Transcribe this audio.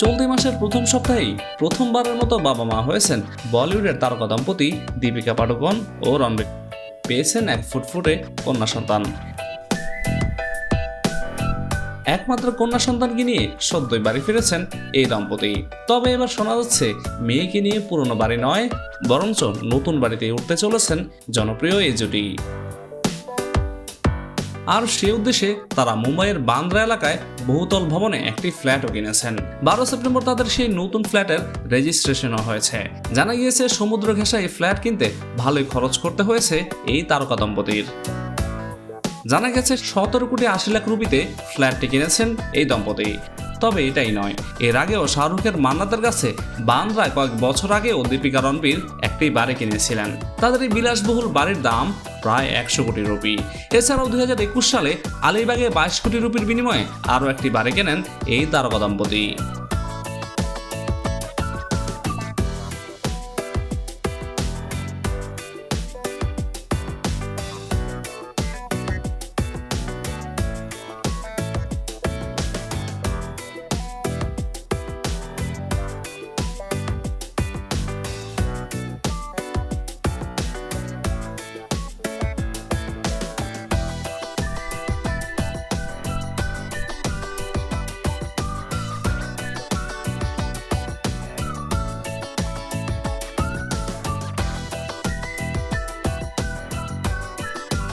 চলতি মাসের প্রথম সপ্তাহেই প্রথমবারের মতো বাবা মা হয়েছেন বলিউডের তারকা দম্পতি দীপিকা পাডুকোন ও রণবীর। পেয়েছেন এক ফুটফুটে কন্যা সন্তান। একমাত্র কন্যা সন্তানকে নিয়ে সদ্যই বাড়ি ফিরেছেন এই দম্পতি। তবে এবার শোনা যাচ্ছে, মেয়েকে নিয়ে পুরনো বাড়ি নয়, বরঞ্চ নতুন বাড়িতে উঠতে চলেছেন জনপ্রিয় এই জুটি। আর সে উদ্দেশ্যে তারা মুম্বাইয়ের বান্দ্রা এলাকায় বহুতল ভবনে একটি ফ্ল্যাটও কিনেছেন। বারো সেপ্টেম্বর তাদের সেই নতুন ফ্ল্যাটের রেজিস্ট্রেশনও হয়েছে। জানা গিয়েছে, সমুদ্র ঘেঁষা এই ফ্ল্যাট কিনতে ভালোই খরচ করতে হয়েছে এই তারকা দম্পতির। জানা গেছে, সতেরো কোটি আশি লাখ রুপিতে ফ্ল্যাটটি কিনেছেন এই দম্পতি। তবে এটাই নয়, এর আগেও শাহরুখের মান্নাতের কাছে বান্দ্রায় কয়েক বছর আগেও দীপিকা রণবীর একটি বাড়ি কিনেছিলেন। তাদের এই বিলাসবহুল বাড়ির দাম প্রায় একশো কোটি রুপি। এছাড়াও দুই হাজার একুশ সালে আলিবাগে বাইশ কোটি রুপির বিনিময়ে আরও একটি বাড়ি কেনেন এই তারকা দম্পতি